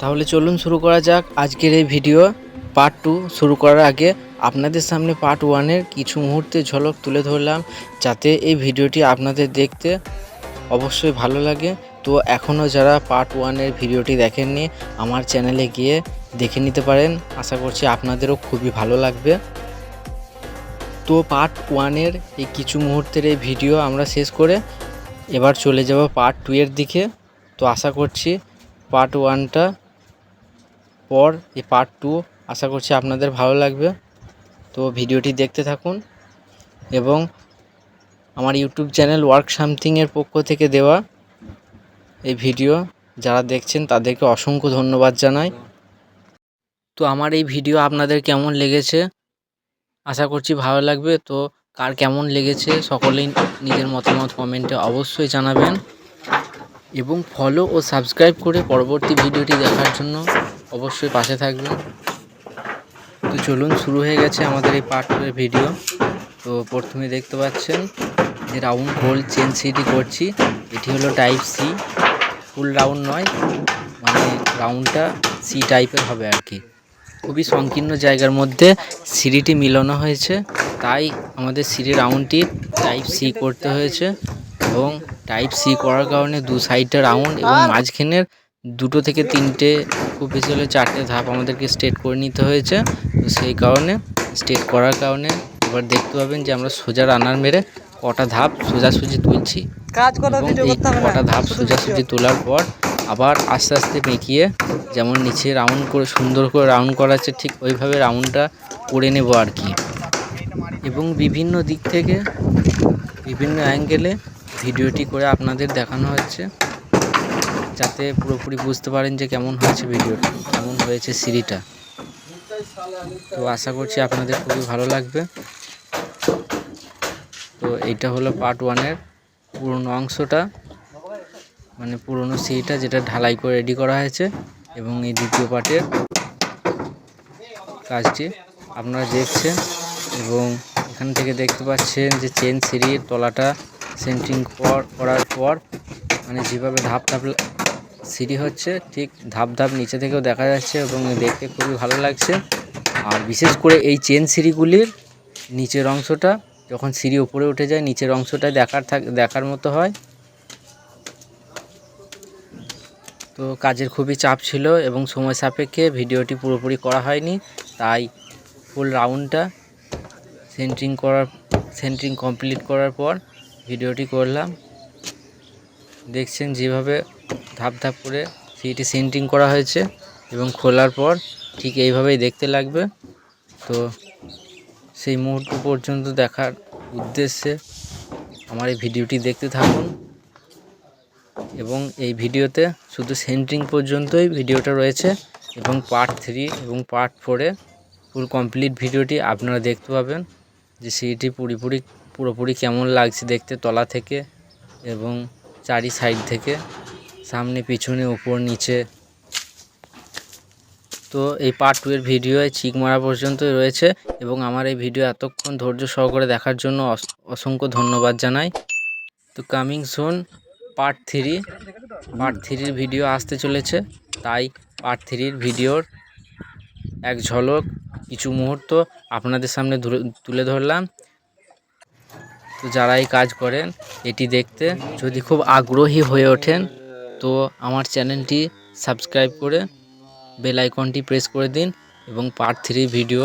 তাহলে চলুন শুরু করা যাক আজকের এই ভিডিও। পার্ট টু শুরু করার আগে আপনাদের সামনে পার্ট ওয়ানের কিছু মুহূর্তের ঝলক তুলে ধরলাম, যাতে এই ভিডিওটি আপনাদের দেখতে অবশ্যই ভালো লাগে। তো এখনও যারা পার্ট ওয়ানের ভিডিওটি দেখেননি, আমার চ্যানেলে গিয়ে দেখে নিতে পারেন। আশা করছি আপনাদেরও খুবই ভালো লাগবে। তো পার্ট ওয়ানের এই কিছু মুহূর্তের এই ভিডিও আমরা শেষ করে এবার চলে যাব পার্ট টু এর দিকে। তো আশা করছি পার্ট ওয়ানটা পর এই পার্ট টু আশা করছি আপনাদের ভালো লাগবে। তো ভিডিওটি দেখতে থাকুন এবং আমার ইউটিউব চ্যানেল ওয়ার্ক সামথিংয়ের পক্ষ থেকে দেওয়া এই ভিডিও যারা দেখছেন তাদেরকে অসংখ্য ধন্যবাদ জানাই। তো আমার এই ভিডিও আপনাদের কেমন লেগেছে? আশা করছি ভালো লাগবে। তো কার কেমন লেগেছে সকলেই নিজের মতামত কমেন্টে অবশ্যই জানাবেন। এবং ফলো ও সাবস্ক্রাইব করে পরবর্তী ভিডিওটি দেখার জন্য অবশ্যই পাশে থাকবেন। তো চলুন শুরু হয়ে গেছে আমাদের এই পার্ট ভিডিও তো প্রথমে দেখতে পাচ্ছেন যে রাউন্ড হোল চেন সিটি করছি। এটি হলো টাইপ সি ফুল রাউন্ড নয় মানে রাউন্ডটা সি টাইপের হবে আর কি। খুবই সংকীর্ণ জায়গার মধ্যে সিঁড়িটি মিলানো হয়েছে। তাই আমাদের সিঁড়ি রাউন্ডটি টাইপ সি করতে হয়েছে এবং টাইপ সি করার কারণে দু সাইডটা রাউন্ড এবং মাঝখানের দুটো থেকে তিনটে খুব বেশি হলে চারটে ধাপ আমাদেরকে স্টেট করে নিতে হয়েছে। তো সেই কারণে স্টেট করার কারণে এবার দেখতে পাবেন যে আমরা সোজা রানার মেরে কটা ধাপ সোজাসুজি তুলছি এই কটা ধাপ সোজাসুজি তোলার পর আবার আস্তে আস্তে পেঁকিয়ে যেমন নিচে রাউন্ড করে সুন্দর করে রাউন্ড করা আছে ঠিক ওইভাবে রাউন্ডটা করে নেব আর কি। এবং বিভিন্ন দিক থেকে বিভিন্ন অ্যাঙ্গেলে ভিডিওটি করে আপনাদের দেখানো হচ্ছে। যাতে পুরোপুরি বুঝতে পারেন যে কেমন হয়েছে ভিডিওটা, কেমন হয়েছে সিঁড়িটা। তো আশা করছি আপনাদের খুবই ভালো লাগবে। তো এইটা হলো পার্ট ওয়ানের পুরনো অংশটা মানে পুরনো সিঁড়িটা যেটা ঢালাই করে রেডি করা হয়েছে এবং এই দ্বিতীয় পার্টের কাজটি আপনারা দেখছেন এবং এখান থেকে দেখতে পাচ্ছেন যে চেন সিঁড়ির তলাটা সেন্ট্রিং পর করার পর মানে যেভাবে ধাপ ধাপ সিঁড়ি হচ্ছে, ঠিক ধাপ ধাপ নিচে থেকেও দেখা যাচ্ছে এবং দেখতে খুবই ভালো লাগছে। আর বিশেষ করে এই চেন সিঁড়িগুলির নিচের অংশটা, যখন সিঁড়ি উপরে উঠে যায়, নিচের অংশটা দেখার থাক, দেখার মতো হয়। তো কাজের খুবই চাপ ছিল এবং সময় সাপেক্ষে ভিডিওটি পুরোপুরি করা হয়নি, তাই ফুল রাউন্ডটা সেন্ট্রিং করার সেন্ট্রিং কমপ্লিট করার পর ভিডিওটি করলাম। দেখছেন যেভাবে ধাপ ধাপ করে সিটি সেন্টিং করা হয়েছে এবং খোলার পর ঠিক এইভাবেই দেখতে লাগবে। তো সেই মুহূর্ত পর্যন্ত দেখার উদ্দেশ্যে আমার এই ভিডিওটি দেখতে থাকুন এবং এই ভিডিওতে শুধু সেন্ট্রিং পর্যন্তই ভিডিওটা রয়েছে এবং পার্ট থ্রি এবং পার্ট ফোরে ফুল কমপ্লিট ভিডিওটি আপনারা দেখতে পাবেন যে সিঁড়িটি পুরোপুরি পুরোপুরি কেমন লাগছে দেখতে তলা থেকে এবং চারি সাইড থেকে। সামনে, পিছনে, উপর, নিচে। তো এই পার্ট টু এর ভিডিও চিক মারা পর্যন্ত রয়েছে এবং আমার এই ভিডিও এতক্ষণ ধৈর্য সহকারে দেখার জন্য অস- অসংখ্য ধন্যবাদ জানাই। তো coming soon part three part থ্রির ভিডিও আসতে চলেছে। তাই পার্ট থ্রির ভিডিওর এক ঝলক, কিছু মুহূর্ত আপনাদের সামনে তুলে ধরলাম। তো যারা এই কাজ করেন, এটি দেখতে যদি খুব আগ্রহী হয়ে ওঠেন তো আমার চ্যানেলটি সাবস্ক্রাইব করে বেল আইকনটি প্রেস করে দিন এবং পার্ট থ্রি ভিডিও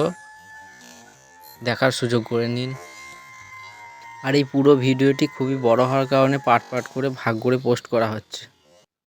দেখার সুযোগ করে নিন। আর এই পুরো ভিডিওটি খুবই বড় হওয়ার কারণে পার্ট পার্ট করে ভাগ করে পোস্ট করা হচ্ছে।